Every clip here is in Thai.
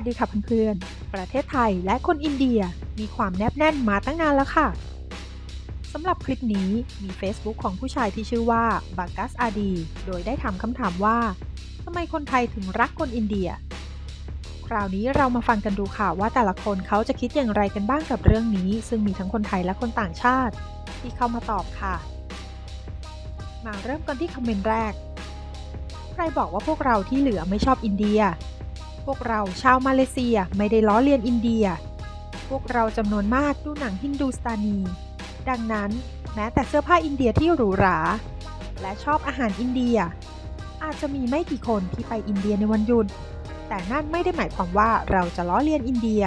สดีค่ะเพื่อนๆ ประเทศไทยและคนอินเดียมีความแนบแน่นมาตั้งนานแล้วค่ะ สำหรับคลิปนี้มี Facebook ของผู้ชายที่ชื่อว่าบากัสอาดี โดยได้ถามคำถามว่าทำไมคนไทยถึงรักคนอินเดีย คราวนี้เรามาฟังกันดูค่ะว่าแต่ละคนเขาจะคิดอย่างไรกันบ้างกับเรื่องนี้ ซึ่งมีทั้งคนไทยและคนต่างชาติ ที่เข้ามาตอบค่ะ มาเริ่มกันที่คอมเมนต์แรก ใครบอกว่าพวกเราที่เหลือไม่ชอบอินเดีย พวกเราชาวมาเลเซียไม่ได้ล้อเลียนอินเดีย พวกเราจำนวนมากดูหนังฮินดูสตานี ดังนั้นแม้แต่เสื้อผ้าอินเดียที่หรูหรา และชอบอาหารอินเดีย อาจจะมีไม่กี่คนที่ไปอินเดียในวันหยุด แต่นั่นไม่ได้หมายความว่าเราจะล้อเลียนอินเดีย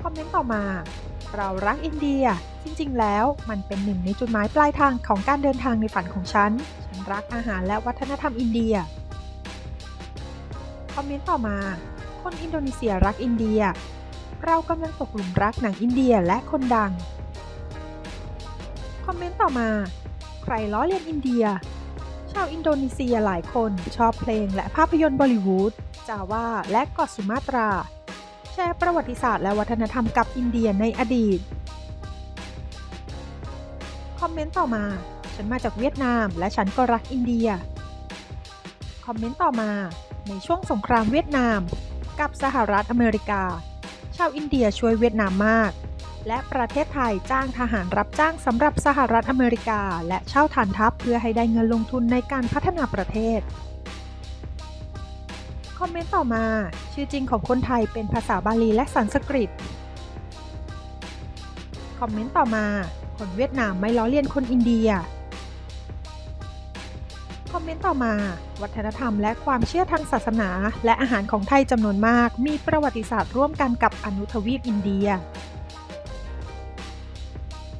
คอมเมนต์ต่อมา เรารักอินเดียจริงๆ แล้วมันเป็นหนึ่งในจุดหมายปลายทางของการเดินทางในฝันของฉัน ฉันรักอาหารและวัฒนธรรมอินเดีย คอมเมนต์ต่อมา คนอินโดนีเซียรักอินเดีย เรากำลังตกหลุมรักหนังอินเดียและคนดัง คอมเมนต์ต่อมา ใครล้อเลียนอินเดีย ชาวอินโดนีเซียหลายคนชอบเพลงและภาพยนตร์บอลิวูด จาวา และเกาะสุมาตรา แชร์ประวัติศาสตร์และวัฒนธรรมกับอินเดียในอดีต คอมเมนต์ต่อมา ฉันมาจากเวียดนามและฉันก็รักอินเดีย คอมเมนต์ต่อมา ในช่วงสงครามเวียดนาม กับสหรัฐอเมริกา ชาวอินเดียช่วยเวียดนามมาก และประเทศไทยจ้างทหารรับจ้างสำหรับสหรัฐอเมริกา และเช่าฐานทัพเพื่อให้ได้เงินลงทุนในการพัฒนาประเทศ คอมเมนต์ต่อมา ชื่อจริงของคนไทยเป็นภาษาบาลีและสันสกฤต คอมเมนต์ต่อมา คนเวียดนามไม่ล้อเลียนคนอินเดีย อมเมนต์ต่อมา วัฒนธรรมและความเชื่อทางศาสนา และอาหารของไทยจำนวนมาก มีประวัติศาสตร์ร่วมกันกับอนุทวีปอินเดีย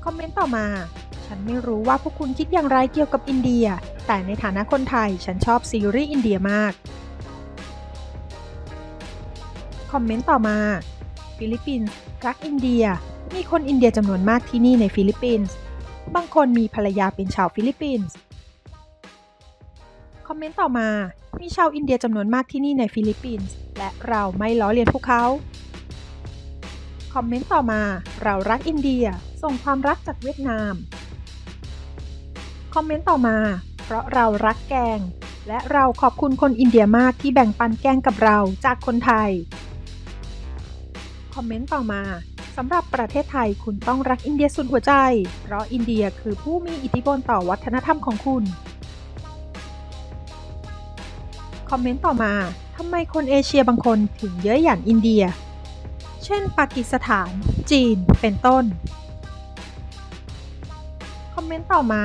คอมเมนต์ต่อมา ฉันไม่รู้ว่าพวกคุณคิดอย่างไรเกี่ยวกับอินเดีย แต่ในฐานะคนไทยฉันชอบซีรีส์อินเดียมาก คอมเมนต์ต่อมา ฟิลิปปินส์รักอินเดีย มีคนอินเดียจำนวนมากที่นี่ในฟิลิปปินส์ บางคนมีภรรยาเป็นชาวฟิลิปปินส์ คอมเมนต์ต่อมา มีชาวอินเดียจำนวนมากที่นี่ในฟิลิปปินส์ และเราไม่ล้อเลียนพวกเขา คอมเมนต์ต่อมา เรารักอินเดีย ส่งความรักจากเวียดนาม คอมเมนต์ต่อมา เพราะเรารักแกง และเราขอบคุณคนอินเดียมากที่แบ่งปันแกงกับเราจากคนไทย คอมเมนต์ต่อมาสำหรับประเทศไทยคุณต้องรักอินเดียสุดหัวใจ เพราะอินเดียคือผู้มีอิทธิพลต่อวัฒนธรรมของคุณ อมเมนต์ต่อมาทำไมคนเอเชียบางคนถึงเยอะหยันอินเดีย เช่น ปากีสถาน จีน เป็นต้น คอมเมนต์ต่อมา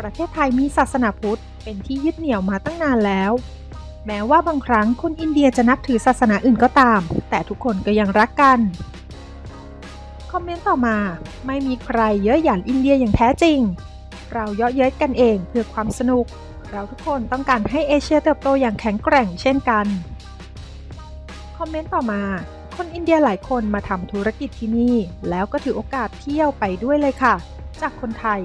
ประเทศไทยมีศาสนาพุทธ เป็นที่ยึดเหนี่ยวมาตั้งนานแล้ว แม้ว่าบางครั้งคนอินเดียจะนับถือศาสนาอื่นก็ตาม แต่ทุกคนก็ยังรักกัน คอมเมนต์ต่อมา ไม่มีใครเยอะหยันอินเดียอย่างแท้จริง เราเยาะเย้ยกันเองเพื่อความสนุก เราทุกคนต้องการให้เอเชียเติบโตอย่างแข็งแกร่งเช่นกัน คอมเมนต์ต่อมา คนอินเดียหลายคนมาทำธุรกิจที่นี่ แล้วก็ถือโอกาสเที่ยวไปด้วยเลยค่ะ จากคนไทย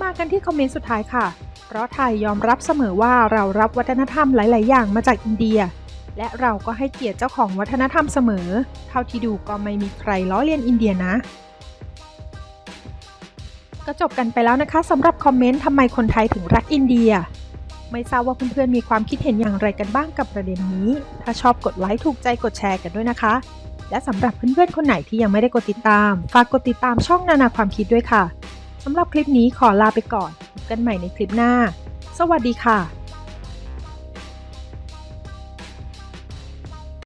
มากันที่คอมเมนต์สุดท้ายค่ะ เพราะไทยยอมรับเสมอว่าเรารับวัฒนธรรมหลาย ๆ อย่างมาจากอินเดีย และเราก็ให้เกียรติเจ้าของวัฒนธรรมเสมอ เท่าที่ดูก็ไม่มีใครล้อเลียนอินเดียนะ ก็จบกันไปแล้วนะคะสำหรับคอมเมนต์ทำไมคนไทยถึงรักอินเดีย ไม่ทราบว่าเพื่อนๆมีความคิดเห็นอย่างไรกันบ้างกับประเด็นนี้ ถ้าชอบกดไลค์ถูกใจกดแชร์กันด้วยนะคะ และสำหรับเพื่อนๆคนไหนที่ยังไม่ได้กดติดตาม ฝากกดติดตามช่องนานาความคิดด้วยค่ะสำหรับคลิปนี้ขอลาไปก่อนพบกันใหม่ในคลิปหน้า สวัสดีค่ะ